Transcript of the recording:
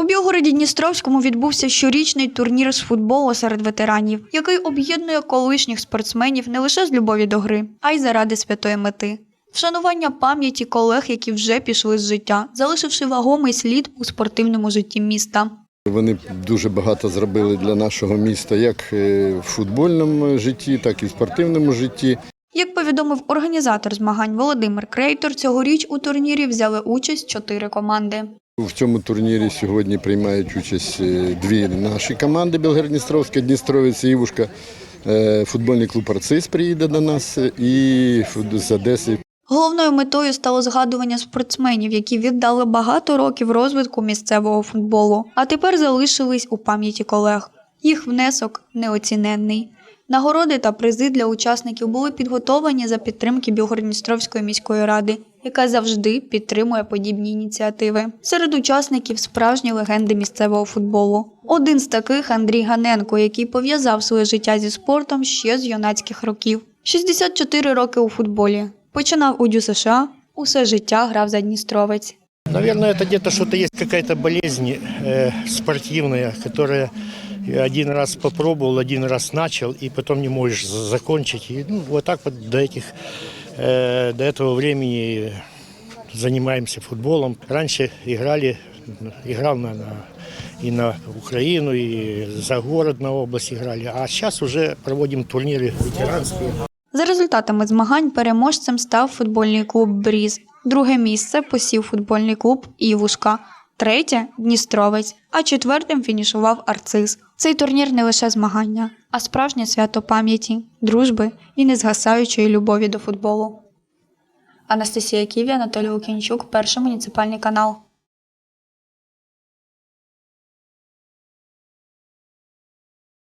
У Білгороді Дністровському відбувся щорічний турнір з футболу серед ветеранів, який об'єднує колишніх спортсменів не лише з любові до гри, а й заради святої мети. Вшанування пам'яті колег, які вже пішли з життя, залишивши вагомий слід у спортивному житті міста. Вони дуже багато зробили для нашого міста, як е, в футбольному житті, так і в спортивному житті. Як повідомив організатор змагань Володимир Крейтор, цьогоріч у турнірі взяли участь чотири команди. В цьому турнірі сьогодні приймають участь е, дві наші команди Білгород-Дністровська, Дністровець і Івушка. Е, Футбольний клуб «Арцис» приїде до нас е, і з Одеси Головною метою стало згадування спортсменів, які віддали багато років розвитку місцевого футболу, а тепер залишились у пам'яті колег. Їх внесок неоціненний. Нагороди та призи для учасників були підготовлені за підтримки Білгородністровської міської ради, яка завжди підтримує подібні ініціативи. Серед учасників справжні легенди місцевого футболу. Один з таких Андрій Ганенко, який пов'язав своє життя зі спортом ще з юнацьких років. 64 роки у футболі. Починав у ДЮ США, усе життя грав за Дністровець. Наверное, это где-то что-то есть, какая-то болезнь э, спортивная, которая один раз попробовал, один раз начал, и потом не можешь за- закончить. И ну, вот так вот до этих, э, до этого времени занимаемся футболом. Раньше играли, играл на, на- и на Украину, и за город, на область играли. А сейчас уже проводим турниры ветеранские. За результатами змагань переможцем став футбольний клуб Бріз. Друге місце посів футбольний клуб Івушка. Третє Дністровець, а четвертим фінішував Арцис. Цей турнір не лише змагання, а справжнє свято пам'яті, дружби і незгасаючої любові до футболу. Анастасія Ківі, Анатолій Лукінчук, перший муніципальний канал.